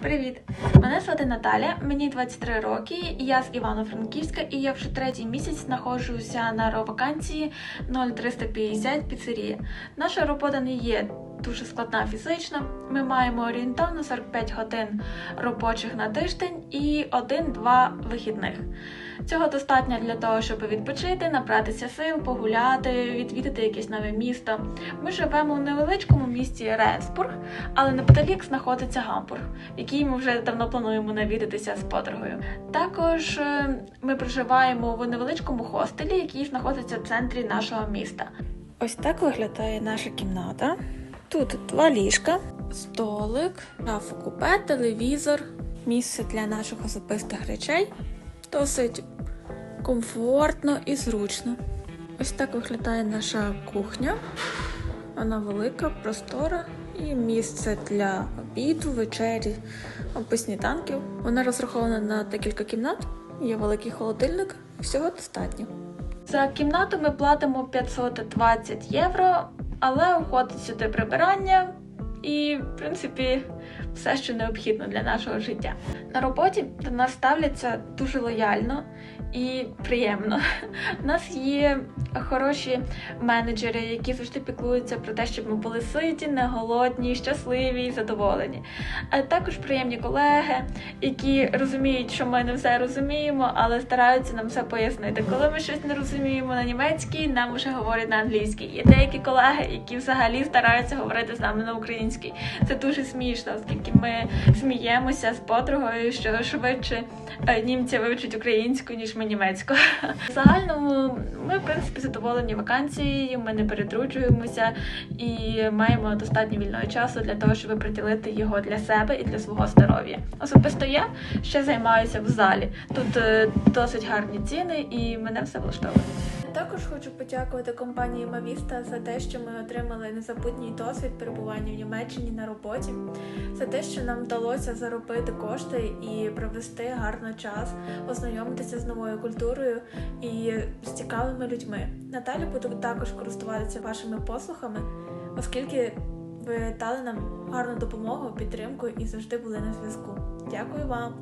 Привіт! Мене звати Наталя, мені 23 роки, я з Івано-Франківська і я вже третій місяць знаходжуся на ровакансії 0350 піцерія. Наша робота не є дуже складна фізично. Ми маємо орієнтовно 45 годин робочих на тиждень і 1-2 вихідних. Цього достатньо для того, щоб відпочити, набратися сил, погуляти, відвідати якесь нове місто. Ми живемо у невеличкому місті Ренсбург, але неподалік знаходиться Гамбург, який ми вже давно плануємо навідатися з подругою. Також е, ми проживаємо в невеличкому хостелі, який знаходиться в центрі нашого міста. Ось так виглядає наша кімната. Тут два ліжка, столик, шафа купе, телевізор, місце для наших особистих речей. Досить комфортно і зручно. Ось так виглядає наша кухня. Вона велика, простора і місце для обіду, вечері або сніданків. Вона розрахована на декілька кімнат, є великий холодильник, всього достатньо. За кімнату ми платимо 520 євро, але входить сюди прибирання і, в принципі, все, що необхідно для нашого життя. На роботі до нас ставляться дуже лояльно і приємно. У нас є хороші менеджери, які завжди піклуються про те, щоб ми були ситі, не голодні, щасливі і задоволені. А також приємні колеги, які розуміють, що ми не все розуміємо, але стараються нам все пояснити. Коли ми щось не розуміємо на німецькій, нам вже говорять на англійській. Є деякі колеги, які взагалі стараються говорити з нами на українській. Це дуже смішно, оскільки ми сміємося з подругою, що швидше е, німці вивчать українську, ніж ми німецьку. В загальному ми в принципі задоволені вакансією, ми не перетруджуємося і маємо достатньо вільного часу для того, щоб приділити його для себе і для свого здоров'я. Особисто я ще займаюся в залі. Тут е, досить гарні ціни, і мене все влаштовує. Також хочу подякувати компанії Мавіста за те, що ми отримали незабутній досвід перебування в Німеччині на роботі, за те, що нам вдалося заробити кошти і провести гарно час, ознайомитися з новою культурою і з цікавими людьми. Надалі буду також користуватися вашими послугами, оскільки ви дали нам гарну допомогу, підтримку і завжди були на зв'язку. Дякую вам!